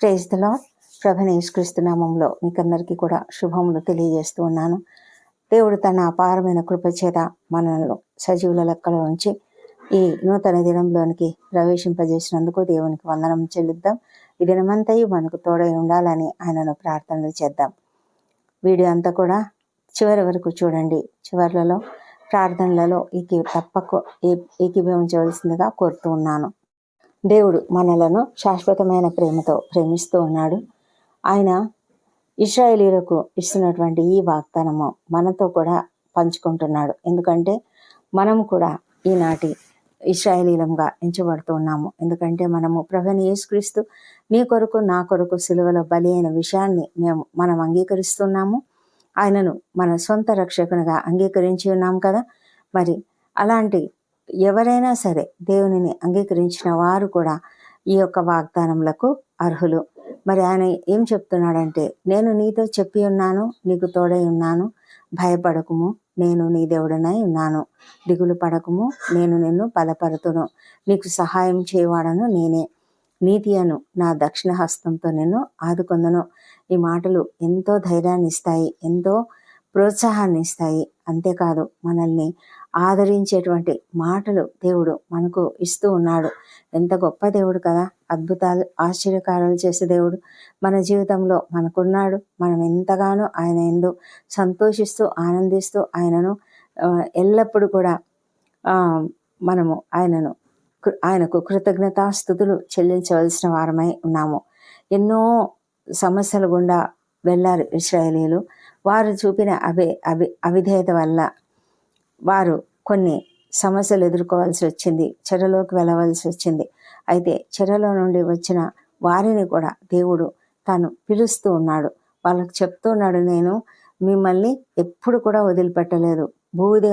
Praise the lord ప్రభనేశ్వరిస్తు నామంలో మీకందరికీ కూడా శుభములు తెలియజేస్తూ ఉన్నాను. దేవుడు తన అపారమైన కృపచేత మనల్ని సజీవుల లెక్కలో ఉంచి ఈ నూతన దినంలోనికి ప్రవేశింపజేసినందుకు దేవునికి వందనం చెల్లిద్దాం. ఈ దినమంతయు మనకు తోడై ఉండాలని ఆయనను ప్రార్థనలు చేద్దాం. వీడియో అంతా కూడా చివరి వరకు చూడండి. చివర్లలో ప్రార్థనలలో ఈ తప్పకు ఏకీభవించవలసిందిగా కోరుతూ ఉన్నాను. దేవుడు మనలను శాశ్వతమైన ప్రేమతో ప్రేమిస్తూ ఉన్నాడు. ఆయన ఇస్రాయేలీలకు ఇస్తున్నటువంటి ఈ వాగ్దానము మనతో కూడా పంచుకుంటున్నాడు. ఎందుకంటే మనం కూడా ఈనాటి ఇస్రాయేలీలంగా ఎంచబడుతూ ఉన్నాము. ఎందుకంటే మనము ప్రభుని యేసుక్రీస్తు నీ కొరకు నా కొరకు సిలువలో బలి అయిన విషయాన్ని మేము మనం అంగీకరిస్తున్నాము. ఆయనను మన సొంత రక్షకునిగా అంగీకరించి ఉన్నాం కదా. మరి అలాంటి ఎవరైనా సరే దేవునిని అంగీకరించిన వారు కూడా ఈ యొక్క వాగ్దానములకు అర్హులు. మరి ఆయన ఏం చెప్తున్నాడంటే నేను నీతో చెప్పి ఉన్నాను నీకు తోడై ఉన్నాను భయపడకుము నేను నీ దేవుడనై ఉన్నాను. దిగులు పడకుము నేను నిన్ను బలపరుతును. నీకు సహాయం చేయవాడను నేనే. నీతి అను నా దక్షిణ హస్తంతో నిన్ను ఆదుకొందను. ఈ మాటలు ఎంతో ధైర్యాన్ని ఇస్తాయి ఎంతో ప్రోత్సాహాన్ని ఇస్తాయి అంతేకాదు మనల్ని ఆదరించేటువంటి మాటలు దేవుడు మనకు ఇస్తూ ఉన్నాడు. ఎంత గొప్ప దేవుడు కదా! అద్భుతాలు ఆశ్చర్యకారాలు చేసే దేవుడు మన జీవితంలో మనకున్నాడు. మనం ఎంతగానో ఆయన ఎందు సంతోషిస్తూ ఆనందిస్తూ ఆయనను ఎల్లప్పుడూ కూడా మనము ఆయనను ఆయనకు కృతజ్ఞతాస్థుతులు చెల్లించవలసిన వారమై ఉన్నాము. ఎన్నో సమస్యల గుండా వెళ్ళారు ఇస్రాయేలీలు వారు చూపిన అభి అభి అవిధేయత వల్ల వారు కొన్ని సమస్యలు ఎదుర్కోవాల్సి వచ్చింది చెరలోకి వెళ్ళవలసి వచ్చింది. అయితే చెరలో నుండి వచ్చిన వారిని కూడా దేవుడు తాను పిలుస్తూ ఉన్నాడు. వాళ్ళకు చెప్తూ ఉన్నాడు నేను మిమ్మల్ని ఎప్పుడు కూడా వదిలిపెట్టలేదు. భూది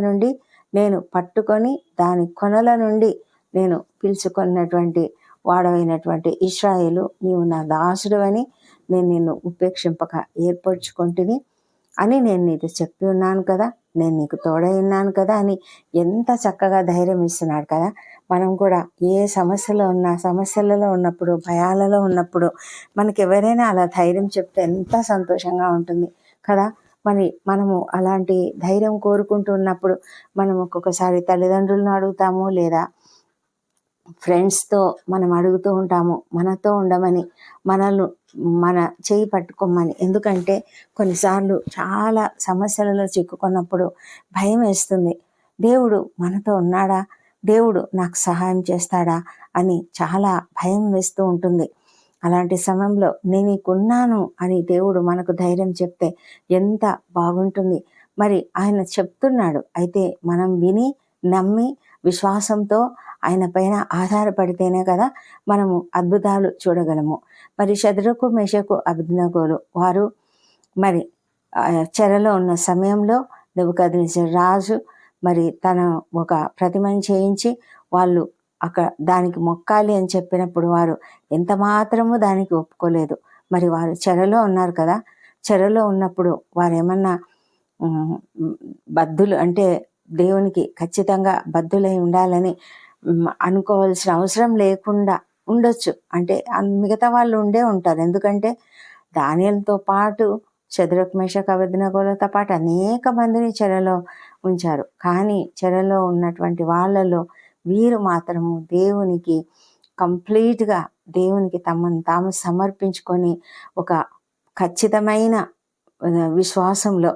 నుండి నేను పట్టుకొని దాని కొనల నుండి నేను పిలుచుకున్నటువంటి వాడవైనటువంటి ఇస్రాయేలు నీవు నా దాసుడు అని నేను నిన్ను ఉపేక్షింపక ఏర్పరచుకుంటుని అని నేను నీతో చెప్పి ఉన్నాను కదా. నేను నీకు తోడై కదా అని ఎంత చక్కగా ధైర్యం ఇస్తున్నాడు కదా. మనం కూడా ఏ సమస్యలో ఉన్న సమస్యలలో ఉన్నప్పుడు భయాలలో ఉన్నప్పుడు మనకి ఎవరైనా అలా ధైర్యం చెప్తే ఎంత సంతోషంగా ఉంటుంది కదా. మరి మనము అలాంటి ధైర్యం కోరుకుంటూ ఉన్నప్పుడు మనం ఒక్కొక్కసారి తల్లిదండ్రులను అడుగుతాము లేదా ఫ్రెండ్స్తో మనం అడుగుతూ ఉంటాము మనతో ఉండమని మనల్ని మన చేయి పట్టుకోమని. ఎందుకంటే కొన్నిసార్లు చాలా సమస్యలలో చిక్కుకున్నప్పుడు భయం వేస్తుంది. దేవుడు మనతో ఉన్నాడా? దేవుడు నాకు సహాయం చేస్తాడా? అని చాలా భయం వేస్తూ ఉంటుంది. అలాంటి సమయంలో నేను నీకున్నాను అని దేవుడు మనకు ధైర్యం చెప్తే ఎంత బాగుంటుంది. మరి ఆయన చెప్తున్నాడు. అయితే మనం విని నమ్మి విశ్వాసంతో ఆయన పైన ఆధారపడితేనే కదా మనము అద్భుతాలు చూడగలము. మరి శద్రకు మెషకు అభిజ్ఞగోలు వారు మరి చెరలో ఉన్న సమయంలో నెబుకద్నెజర్ రాజు మరి తన ఒక ప్రతిమని చేయించి వాళ్ళు అక్కడ దానికి మొక్కాలి అని చెప్పినప్పుడు వారు ఎంత మాత్రము దానికి ఒప్పుకోలేదు. మరి వారు చెరలో ఉన్నారు కదా చెరలో ఉన్నప్పుడు వారు ఏమన్నా బద్దులు అంటే దేవునికి ఖచ్చితంగా బద్దులై ఉండాలని అనుకోవాల్సిన అవసరం లేకుండా ఉండొచ్చు. అంటే మిగతా వాళ్ళు ఉండే ఉంటారు. ఎందుకంటే దానిలతో పాటు చదురక్ మేషక్ పాటు అనేక మందిని చెరలో ఉంచారు. కానీ చెరలో ఉన్నటువంటి వాళ్ళలో వీరు మాత్రము దేవునికి కంప్లీట్గా దేవునికి తమను తాము సమర్పించుకొని ఒక ఖచ్చితమైన విశ్వాసంలో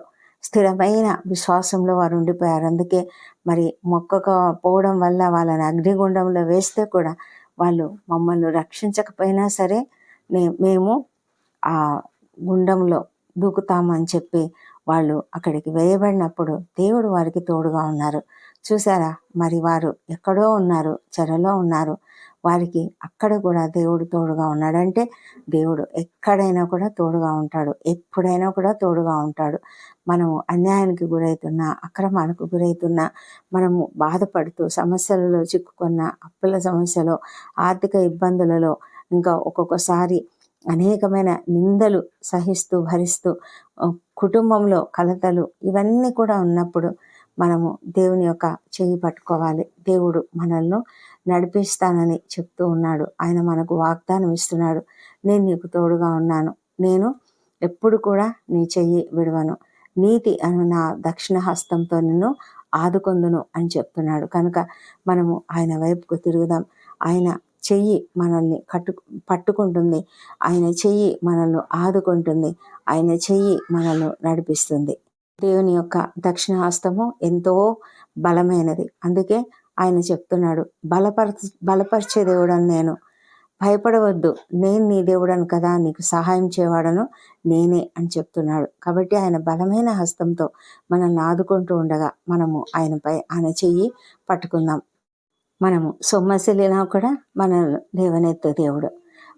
స్థిరమైన విశ్వాసంలో వారు ఉండిపోయారు. అందుకే మరి మొక్కకపోవడం వల్ల వాళ్ళని అగ్నిగుండంలో వేస్తే కూడా వాళ్ళు మమ్మల్ని రక్షించకపోయినా సరే నే- మేము ఆ గుండంలో దూకుతామని చెప్పి వాళ్ళు అక్కడికి వేయబడినప్పుడు దేవుడు వారికి తోడుగా ఉన్నారు. చూసారా మరి వారు ఎక్కడో ఉన్నారు చెరలో ఉన్నారు. వారికి అక్కడ కూడా దేవుడు తోడుగా ఉన్నాడంటే దేవుడు ఎక్కడైనా కూడా తోడుగా ఉంటాడు. ఎప్పుడైనా కూడా తోడుగా ఉంటాడు. మనము అన్యాయానికి గురవుతున్నా అక్రమాలకు గురవుతున్నా మనము బాధపడుతూ సమస్యలలో చిక్కుకున్న అప్పుల సమస్యలో ఆర్థిక ఇబ్బందులలో ఇంకా ఒక్కొక్కసారి అనేకమైన నిందలు సహిస్తూ భరిస్తూ కుటుంబంలో కలతలు ఇవన్నీ కూడా ఉన్నప్పుడు మనము దేవుని యొక్క చెయ్యి పట్టుకోవాలి. దేవుడు మనల్ని నడిపిస్తానని చెప్తూ ఉన్నాడు. ఆయన మనకు వాగ్దానం ఇస్తున్నాడు. నేను నీకు తోడుగా ఉన్నాను. నేను ఎప్పుడు కూడా నీ చెయ్యి విడవను. నీతి అను నా దక్షిణ హస్తంతో నిన్ను ఆదుకొందును అని చెప్తున్నాడు. కనుక మనము ఆయన వైపుకు తిరుగుదాం. ఆయన చెయ్యి మనల్ని కట్టు పట్టుకుంటుంది. ఆయన చెయ్యి మనల్ని ఆదుకుంటుంది. ఆయన చెయ్యి మనల్ని నడిపిస్తుంది. దేవుని యొక్క దక్షిణ హస్తము ఎంతో బలమైనది. అందుకే ఆయన చెప్తున్నాడు బలపర బలపరిచే దేవుడని నేను భయపడవద్దు. నేను నీ దేవుడను కదా నీకు సహాయం చేయవాడను నేనే అని చెప్తున్నాడు. కాబట్టి ఆయన బలమైన హస్తంతో మనల్ని ఆదుకుంటూ ఉండగా మనము ఆయనపై ఆయన చెయ్యి పట్టుకుందాం. మనము సొమ్మసిలినా కూడా మన లేవనెత్తే దేవుడు.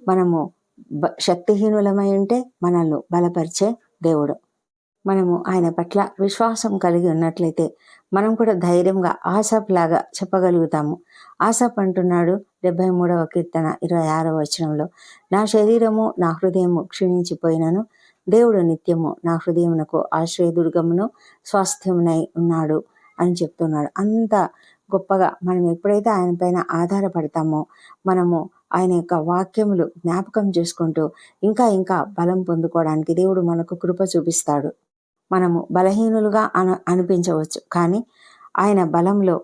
మనము బ శక్తిహీనులమై ఉంటే మనల్ని బలపరిచే దేవుడు. మనము ఆయన పట్ల విశ్వాసం కలిగి ఉన్నట్లయితే మనం కూడా ధైర్యంగా ఆసప్ లాగా చెప్పగలుగుతాము. ఆశాప్ అంటున్నాడు డెబ్బై మూడవ కీర్తన ఇరవై ఆరవ వచనంలో నా శరీరము నా హృదయము క్షీణించిపోయినను దేవుడు నిత్యము నా హృదయమునకు ఆశ్రయదుర్గమును స్వాస్థ్యమునై ఉన్నాడు అని చెప్తున్నాడు. అంత గొప్పగా మనం ఎప్పుడైతే ఆయన పైన ఆధారపడతామో మనము ఆయన యొక్క వాక్యములు జ్ఞాపకం చేసుకుంటూ ఇంకా ఇంకా బలం పొందుకోవడానికి దేవుడు మనకు కృప చూపిస్తాడు. మనము బలహీనులుగా అన అనిపించవచ్చు కానీ ఆయన బలంలో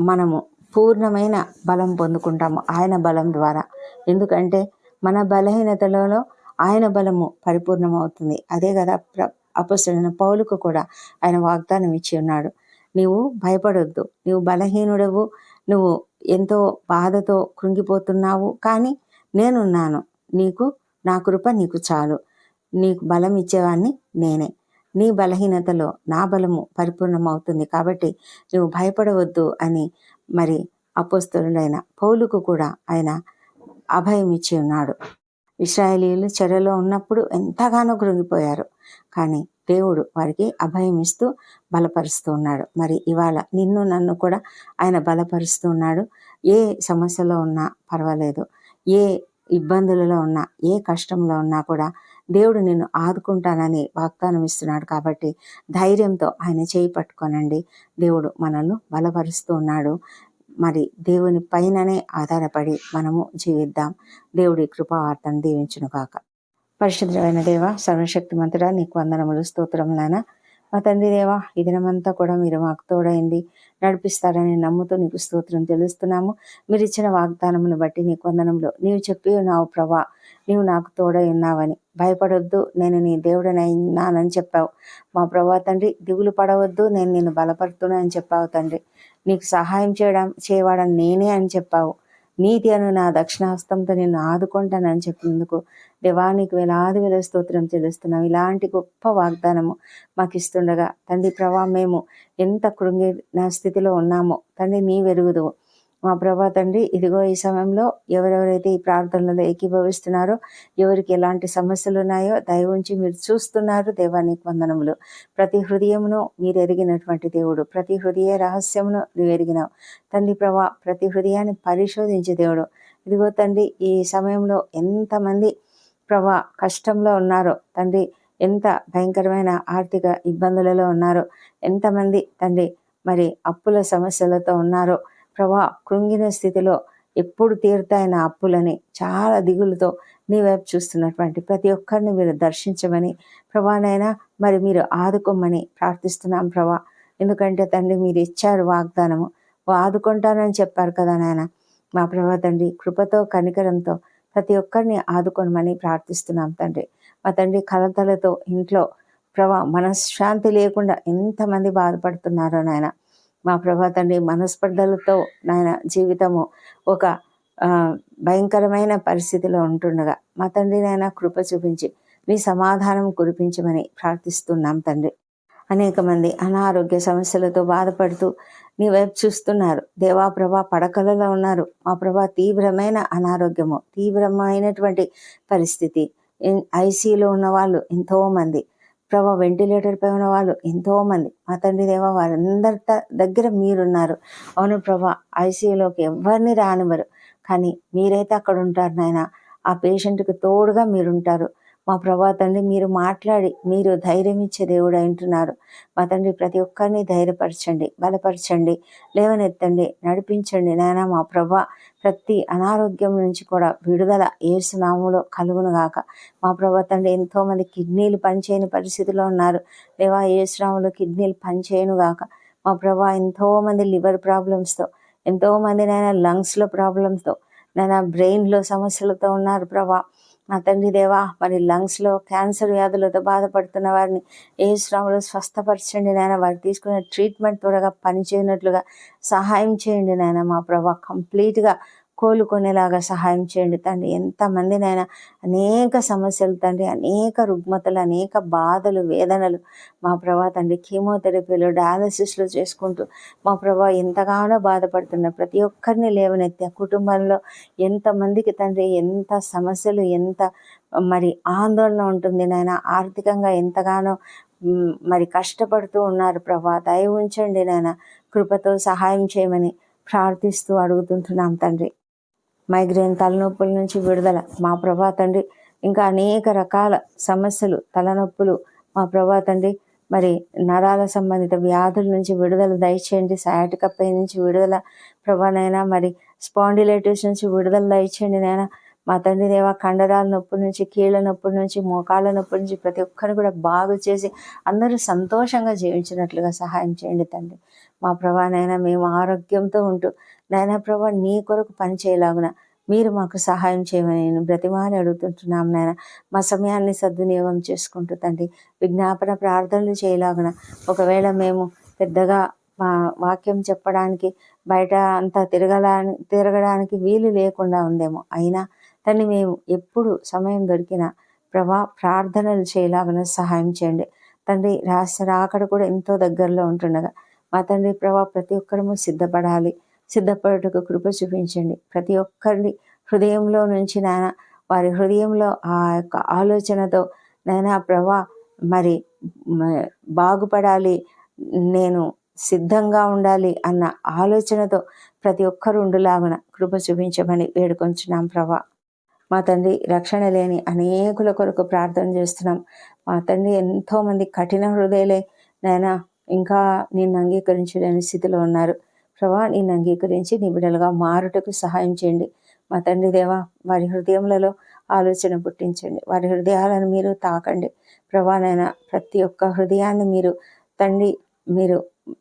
మనము పూర్ణమైన బలం పొందుకుంటాము ఆయన బలం ద్వారా. ఎందుకంటే మన బలహీనతలలో ఆయన బలము పరిపూర్ణమవుతుంది. అదే కదా ప్ర అపస్తులైన పౌలుకు కూడా ఆయన వాగ్దానం ఇచ్చి ఉన్నాడు. నీవు భయపడొద్దు. నీవు బలహీనుడవు. నువ్వు ఎంతో బాధతో కృంగిపోతున్నావు. కానీ నేనున్నాను. నీకు నా కృప నీకు చాలు. నీకు బలం ఇచ్చేవాడిని నేనే. నీ బలహీనతలో నా బలము పరిపూర్ణమవుతుంది. కాబట్టి నువ్వు భయపడవద్దు అని మరి అపోస్తలుడైన పౌలుకు కూడా ఆయన అభయం ఇచ్చి ఉన్నాడు. ఇస్రాయేలీలు చెరలో ఉన్నప్పుడు ఎంతగానో కృంగిపోయారు. కానీ దేవుడు వారికి అభయం ఇస్తూ బలపరుస్తూ ఉన్నాడు. మరి ఇవాళ నిన్ను నన్ను కూడా ఆయన బలపరుస్తూ ఉన్నాడు. ఏ సమస్యలో ఉన్నా పర్వాలేదు. ఏ ఇబ్బందులలో ఉన్నా ఏ కష్టంలో ఉన్నా కూడా దేవుడు నిన్ను ఆదుకుంటానని వాగ్దానం ఇస్తున్నాడు కాబట్టి ధైర్యంతో ఆయన చేయి పట్టుకోనండి. దేవుడు మనల్ని బలపరుస్తూ ఉన్నాడు. మరి దేవుని పైననే ఆధారపడి మనము జీవిద్దాం. దేవుడి కృపావార్తను దీవించును కాక పరిశుద్ధమైన దేవ సర్వశక్తి మంతుడా నీకు వందనములు స్తోత్రములైనా మా తండ్రి దేవా ఈ దినమంతా కూడా మీరు మాకు తోడైంది నడిపిస్తారని నమ్ముతూ నీకు స్తోత్రం తెలుస్తున్నాము మీరు ఇచ్చిన వాగ్దానమును బట్టి నీకు వందనంలో నీవు చెప్పి నావు ప్రభా నీవు నాకు తోడై ఉన్నావని భయపడొద్దు నేను నీ దేవుడనైనానని చెప్పావు. మా ప్రభా తండ్రి దిగులు పడవద్దు నేను నిన్ను బలపడుతున్నానని చెప్పావు తండ్రి. నీకు సహాయం చేయడం చేయవాడని నేనే అని చెప్పావు. నీతి అను నా దక్షిణహస్తంతో నేను ఆదుకుంటానని చెప్పినందుకు దేవానికి వేలాది వేల స్తోత్రం చెల్లిస్తున్నాం. ఇలాంటి గొప్ప వాగ్దానము మాకు ఇస్తుండగా తండ్రి ప్రభా మేము ఎంత కృంగిన స్థితిలో ఉన్నామో తండ్రి నీ వెరుగుదువు మా ప్రభా తండ్రి ఇదిగో ఈ సమయంలో ఎవరెవరైతే ఈ ప్రార్థనలలో ఏకీభవిస్తున్నారో ఎవరికి ఎలాంటి సమస్యలు ఉన్నాయో దయ ఉంచి మీరు చూస్తున్నారు దేవానికి వందనములు. ప్రతి హృదయమును మీరు ఎరిగినటువంటి దేవుడు ప్రతి హృదయ రహస్యమును నువ్వు ఎరిగినావు. తండ్రి ప్రభా ప్రతి హృదయాన్ని పరిశోధించే దేవుడు. ఇదిగో తండ్రి ఈ సమయంలో ఎంతమంది ప్రభా కష్టంలో ఉన్నారో తండ్రి ఎంత భయంకరమైన ఆర్థిక ఇబ్బందులలో ఉన్నారో ఎంతమంది తండ్రి మరి అప్పుల సమస్యలతో ఉన్నారో ప్రభా కృంగిన స్థితిలో ఎప్పుడు తీరుతాయన అప్పులని చాలా దిగులుతో నీ వైపు చూస్తున్నటువంటి ప్రతి ఒక్కరిని మీరు దర్శించమని ప్రభానైనా మరి మీరు ఆదుకోమని ప్రార్థిస్తున్నాం ప్రభా. ఎందుకంటే తండ్రి మీరు ఇచ్చారు వాగ్దానము. ఆదుకుంటానని చెప్పారు కదా నాయన. మా ప్రభా తండ్రి కృపతో కనికరంతో ప్రతి ఒక్కరిని ఆదుకోనమని ప్రార్థిస్తున్నాం తండ్రి. మా తండ్రి కలతలతో ఇంట్లో ప్రభా మనశ్శాంతి లేకుండా ఎంతమంది బాధపడుతున్నారో నాయన. మా ప్రభా తండ్రి మనస్పర్ధలతో నాయన జీవితము ఒక భయంకరమైన పరిస్థితిలో ఉంటుండగా మా తండ్రి నాయన కృప చూపించి మీ సమాధానం కురిపించమని ప్రార్థిస్తున్నాం తండ్రి. అనేక మంది అనారోగ్య సమస్యలతో బాధపడుతూ నీ వైపు చూస్తున్నారు. దేవా ప్రభా పడకలలో ఉన్నారు. మా ప్రభా తీవ్రమైన అనారోగ్యము తీవ్రమైనటువంటి పరిస్థితి. ఐసీలో ఉన్న వాళ్ళు ఎంతో మంది ప్రభా వెంటిలేటర్ పై ఉన్న వాళ్ళు ఎంతో మంది మా తండ్రి దేవ వారందరి దగ్గర మీరున్నారు. అవును ప్రభా ఐసీయూలోకి ఎవరిని రానివ్వరు. కానీ మీరైతే అక్కడ ఉంటారు నాయన. ఆ పేషెంట్కి తోడుగా మీరుంటారు. మా ప్రభా తండ్రి మీరు మాట్లాడి మీరు ధైర్యం ఇచ్చే దేవుడు అంటున్నారు మా తండ్రి ప్రతి ఒక్కరిని ధైర్యపరచండి బలపరచండి లేవనెత్తండి నడిపించండి. నాయన మా ప్రభా ప్రతి అనారోగ్యం నుంచి కూడా విడుదల ఏసునాములో కలుగును గాక. మా ప్రభా తండ్రి ఎంతోమంది కిడ్నీలు పనిచేయని పరిస్థితిలో ఉన్నారు. లేవా ఏసునాములో కిడ్నీలు పనిచేయను గాక. మా ప్రభా ఎంతోమంది లివర్ ప్రాబ్లమ్స్తో ఎంతోమంది నాయన లంగ్స్లో ప్రాబ్లమ్స్తో నాయన బ్రెయిన్లో సమస్యలతో ఉన్నారు ప్రభా. నా తండ్రి దేవా మరి లంగ్స్లో క్యాన్సర్ వ్యాధులతో బాధపడుతున్న వారిని ఏ శ్రమలో స్వస్థపరచండి నాయన. వారు తీసుకునే ట్రీట్మెంట్ త్వరగా పనిచేయనట్లుగా సహాయం చేయండి నాయన మా ప్రభా. కంప్లీట్గా కోలుకునేలాగా సహాయం చేయండి తండ్రి. ఎంతమందినైనా అనేక సమస్యలు తండ్రి అనేక రుగ్మతలు అనేక బాధలు వేదనలు మా ప్రభా తండ్రి కీమోథెరపీలు డయాలసిస్లు చేసుకుంటూ మా ప్రభా ఎంతగానో బాధపడుతున్న ప్రతి ఒక్కరిని లేవనెత్తి కుటుంబంలో ఎంతమందికి తండ్రి ఎంత సమస్యలు ఎంత మరి ఆందోళన ఉంటుంది నాయన ఆర్థికంగా ఎంతగానో మరి కష్టపడుతూ ఉన్నారు ప్రభా. దయ ఉంచండి నాయన కృపతో సహాయం చేయమని ప్రార్థిస్తూ అడుగుతుంటున్నాం తండ్రి. మైగ్రేన్ తలనొప్పుల నుంచి విడుదల. మా ప్రభా తండ్రి ఇంకా అనేక రకాల సమస్యలు తలనొప్పులు. మా ప్రభా తండ్రి మరి నరాల సంబంధిత వ్యాధుల నుంచి విడుదల దయచేయండి. సయాటిక పెయిన్ నుంచి విడుదల. ప్రభానైనా మరి స్పాండిలైటిస్ నుంచి విడుదల దయచేయండి నైనా మా తండ్రి దేవ కండరాల నొప్పి నుంచి కీళ్ళ నొప్పి నుంచి మోకాళ్ళ నొప్పి నుంచి ప్రతి ఒక్కరిని కూడా బాగు చేసి అందరూ సంతోషంగా జీవించినట్లుగా సహాయం చేయండి తండ్రి. మా ప్రభానైనా మేము ఆరోగ్యంతో ఉంటూ నాయన ప్రభా నీ కొరకు పనిచేయలాగున మీరు మాకు సహాయం చేయమని నేను బ్రతిమాలి అడుగుతుంటున్నాం నాయన. మా సమయాన్ని సద్వినియోగం చేసుకుంటూ తండ్రి విజ్ఞాపన ప్రార్థనలు చేయలాగున ఒకవేళ మేము పెద్దగా మా వాక్యం చెప్పడానికి బయట అంతా తిరగలా తిరగడానికి వీలు లేకుండా ఉందేమో అయినా తన్ని మేము ఎప్పుడు సమయం దొరికిన ప్రభా ప్రార్థనలు చేయలాగిన సహాయం చేయండి. తండ్రి రాష్ట్ర రాకడ కూడా ఎంతో దగ్గరలో ఉంటుండగా మా తండ్రి ప్రభా ప్రతి ఒక్కరము సిద్ధపడాలి. సిద్ధపడటకు కృప చూపించండి. ప్రతి ఒక్కరిని హృదయంలో నుంచి నాయన వారి హృదయంలో ఆ యొక్క ఆలోచనతో నైనా ప్రభా మరి బాగుపడాలి నేను సిద్ధంగా ఉండాలి అన్న ఆలోచనతో ప్రతి ఒక్కరు ఉండులాగున కృప చూపించమని వేడుకొంచున్నాం ప్రభా. మా తండ్రి రక్షణ లేని అనేకుల కొరకు ప్రార్థన చేస్తున్నాం. మా తండ్రి ఎంతోమంది కఠిన హృదయలే నైనా ఇంకా నిన్ను అంగీకరించలేని స్థితిలో ఉన్నారు. ప్రభా నేను అంగీకరించి నిబిడలుగా మారుటకు సహాయం చేయండి. మా తండ్రి దేవా వారి హృదయములలో ఆలోచన పుట్టించండి. వారి హృదయాలను మీరు తాకండి. ప్రభానైనా ప్రతి ఒక్క హృదయాన్ని మీరు తండ్రి మీరు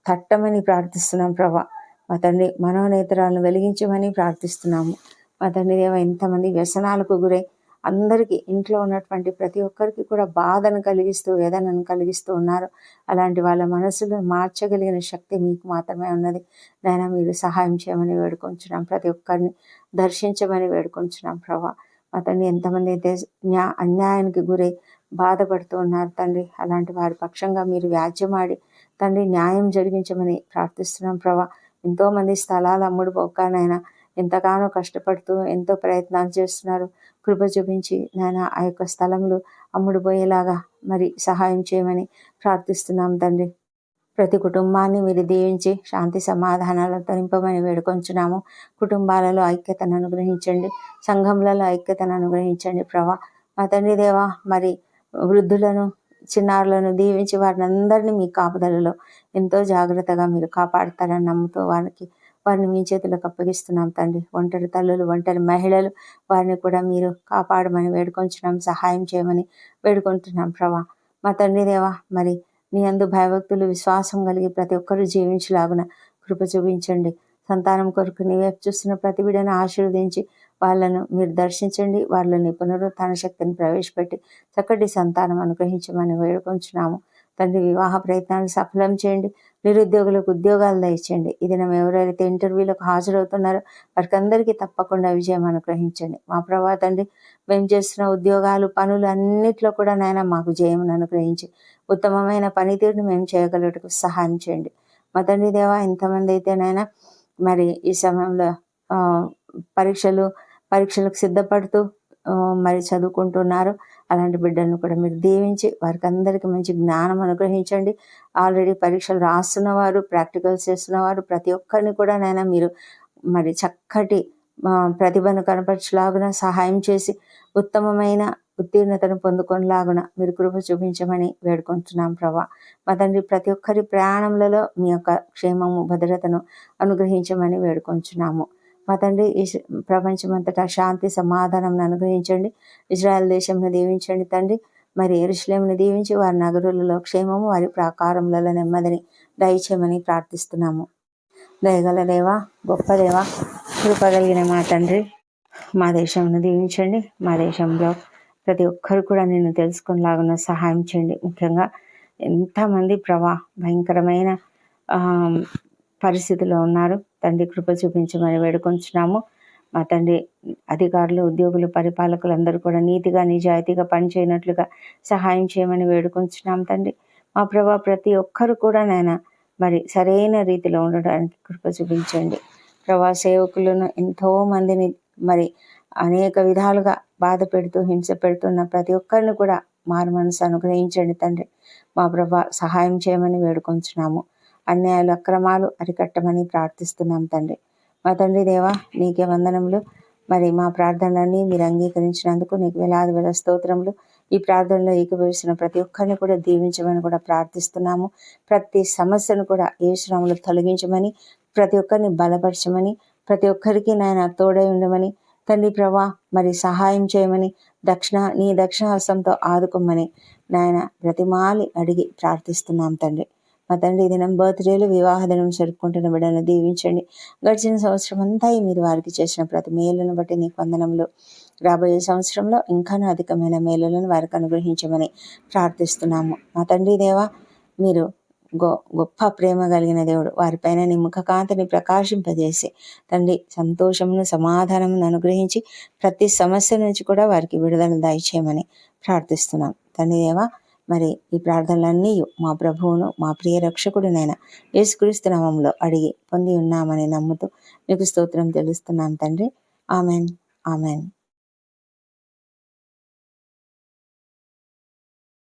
తట్టమని ప్రార్థిస్తున్నాం ప్రభా. మా తండ్రి మనోనేతరాలను వెలిగించమని ప్రార్థిస్తున్నాము. మా తండ్రి దేవ ఎంతమంది వ్యసనాలకు గురై అందరికీ ఇంట్లో ఉన్నటువంటి ప్రతి ఒక్కరికి కూడా బాధను కలిగిస్తూ వేదనను కలిగిస్తూ ఉన్నారు. అలాంటి వాళ్ళ మనసులను మార్చగలిగిన శక్తి మీకు మాత్రమే ఉన్నది. నాయన మీరు సహాయం చేయమని వేడుకొంచున్నాం. ప్రతి ఒక్కరిని దర్శించమని వేడుకొంచున్నాం ప్రభా. మా తండ్రి ఎంతమంది అయితే న్యా అన్యాయానికి గురై బాధపడుతూ ఉన్నారు తండ్రి అలాంటి వారి పక్షంగా మీరు వ్యాజ్యమాడి తండ్రి న్యాయం జరిగించమని ప్రార్థిస్తున్నాం ప్రభా. ఎంతోమంది స్థలాలు అమ్ముడు పోకానైనా ఎంతగానో కష్టపడుతూ ఎంతో ప్రయత్నాలు చేస్తున్నారు. కృప చూపించి నాయన ఆ యొక్క స్థలంలో అమ్ముడుపోయేలాగా మరి సహాయం చేయమని ప్రార్థిస్తున్నాం తండ్రి. ప్రతి కుటుంబాన్ని మీరు దీవించి శాంతి సమాధానాలతో నింపమని వేడుకొంచున్నాము. కుటుంబాలలో ఐక్యతను అనుగ్రహించండి. సంఘంలలో ఐక్యతను అనుగ్రహించండి ప్రభా. మా తండ్రి దేవ మరి వృద్ధులను చిన్నారులను దీవించి వారిని అందరినీ మీ కాపుదలలో ఎంతో జాగ్రత్తగా మీరు కాపాడుతారని నమ్ముతూ వారికి వారిని మీ చేతులకు అప్పగిస్తున్నాం తండ్రి. ఒంటరి తల్లులు ఒంటరి మహిళలు వారిని కూడా మీరు కాపాడమని వేడుకొంచున్నాం సహాయం చేయమని వేడుకుంటున్నాం ప్రభా. మా తండ్రి దేవా మరి నీ అందు భయభక్తులు విశ్వాసం కలిగి ప్రతి ఒక్కరూ జీవించలాగున కృప చూపించండి. సంతానం కొరకు నీవే చూస్తున్న ప్రతి బిడ్డను ఆశీర్వదించి వాళ్ళను మీరు దర్శించండి. వాళ్ళని పునరుత్న శక్తిని ప్రవేశపెట్టి చక్కటి సంతానం అనుగ్రహించమని వేడుకొంచున్నాము. తండ్రి వివాహ ప్రయత్నాలు సఫలం చేయండి. నిరుద్యోగులకు ఉద్యోగాలు దయచేయండి. ఇది మేము ఎవరైతే ఇంటర్వ్యూలకు హాజరవుతున్నారో వారికి అందరికీ తప్పకుండా విజయం అనుగ్రహించండి. మా ప్రభా తండ్రి మేము చేస్తున్న ఉద్యోగాలు పనులు అన్నిట్లో కూడా నాయన మాకు జయమును అనుగ్రహించి ఉత్తమమైన పనితీరుని మేము చేయగలటకు సహాయం చేయండి. మా తండ్రి దేవా ఎంతమంది అయితే నాయన మరి ఈ సమయంలో పరీక్షలు పరీక్షలకు సిద్ధపడుతూ మరి చదువుకుంటున్నారు. అలాంటి బిడ్డలను కూడా మీరు దీవించి వారికి అందరికీ మంచి జ్ఞానం అనుగ్రహించండి. ఆల్రెడీ పరీక్షలు రాస్తున్నవారు ప్రాక్టికల్స్ చేస్తున్నవారు ప్రతి ఒక్కరిని కూడా నైనా మీరు మరి చక్కటి ప్రతిభను కనపరచలాగున సహాయం చేసి ఉత్తమమైన ఉత్తీర్ణతను పొందుకొనిలాగున మీరు కృప చూపించమని వేడుకుంటున్నాం ప్రభా. మా తండ్రి ప్రతి ఒక్కరి ప్రయాణములలో మీ యొక్క క్షేమము భద్రతను అనుగ్రహించమని వేడుకొంచున్నాము. మా తండ్రి ప్రపంచమంతటా శాంతి సమాధానం అనుగ్రహించండి. ఇజ్రాయెల్ దేశంను దీవించండి తండ్రి. మరి ఎరుశ్లేమును దీవించి వారి నగరులలో క్షేమము వారి ప్రాకారములలో నెమ్మదిని దయచేయమని ప్రార్థిస్తున్నాము. దయగల దేవా గొప్ప దేవా కృపగలిగిన మా తండ్రి మా దేశంను దీవించండి. మా దేశంలో ప్రతి ఒక్కరు కూడా నిన్ను తెలుసుకునేలాగున సహాయం చేయండి. ముఖ్యంగా ఎంతమంది ప్రవా భయంకరమైన పరిస్థితిలో ఉన్నారు. తండ్రి కృప చూపించమని వేడుకొంచున్నాము. మా తండ్రి అధికారులు ఉద్యోగులు పరిపాలకులు అందరూ కూడా నీతిగా నిజాయితీగా పనిచేయనట్లుగా సహాయం చేయమని వేడుకొంచున్నాం తండ్రి. మా ప్రభా ప్రతి ఒక్కరు కూడా నాయన మరి సరైన రీతిలో ఉండడానికి కృప చూపించండి. ప్రభా సేవకులను ఎంతో మందిని మరి అనేక విధాలుగా బాధ పెడుతూ హింస పెడుతున్న ప్రతి ఒక్కరిని కూడా మారు మనసు అనుగ్రహించండి తండ్రి. మా ప్రభా సహాయం చేయమని వేడుకొంచున్నాము. అన్యాయాలు అక్రమాలు అరికట్టమని ప్రార్థిస్తున్నాం తండ్రి. మా తండ్రి దేవా నీకే వందనములు. మరి మా ప్రార్థనలన్నీ మీరు అంగీకరించినందుకు నీకు వేలాది వేల స్తోత్రములు. ఈ ప్రార్థనలో ఏకీభవిస్తున్న ప్రతి ఒక్కరిని కూడా దీవించమని కూడా ప్రార్థిస్తున్నాము. ప్రతి సమస్యను కూడా ఏ శ్రమలు తొలగించమని ప్రతి ఒక్కరిని బలపరచమని ప్రతి ఒక్కరికి నాయన తోడై ఉండమని తండ్రి ప్రభా మరి సహాయం చేయమని దక్షిణ నీ దక్షిణ హస్తంతో ఆదుకోమని నాయన ప్రతిమాలి అడిగి ప్రార్థిస్తున్నాం తండ్రి. మా తండ్రి ఈ దినం బర్త్డేలు వివాహ దినం జరుపుకుంటున్న బిడ్డను దీవించండి. గడిచిన సంవత్సరం అంతా మీరు వారికి చేసిన ప్రతి మేలును బట్టి నీ వందనములు. రాబోయే సంవత్సరంలో ఇంకానూ అధికమైన మేలులను వారికి అనుగ్రహించమని ప్రార్థిస్తున్నాము. మా తండ్రి దేవా మీరు గొ గొప్ప ప్రేమ కలిగిన దేవుడు. వారిపైన నీ ముఖ కాంతిని ప్రకాశింపజేసి తండ్రి సంతోషమును సమాధానమును అనుగ్రహించి ప్రతి సమస్య నుంచి కూడా వారికి విడుదల దయచేయమని ప్రార్థిస్తున్నాం. తండ్రి దేవా మరి ఈ ప్రార్థనలన్నీ మా ప్రభువును మా ప్రియ రక్షకుడినైన యేసుక్రీస్తు నామంలో అడిగి పొంది ఉన్నామని నమ్ముతూ మీకు స్తోత్రం తెలుస్తున్నాం తండ్రి. ఆమెన్. ఆమెన్.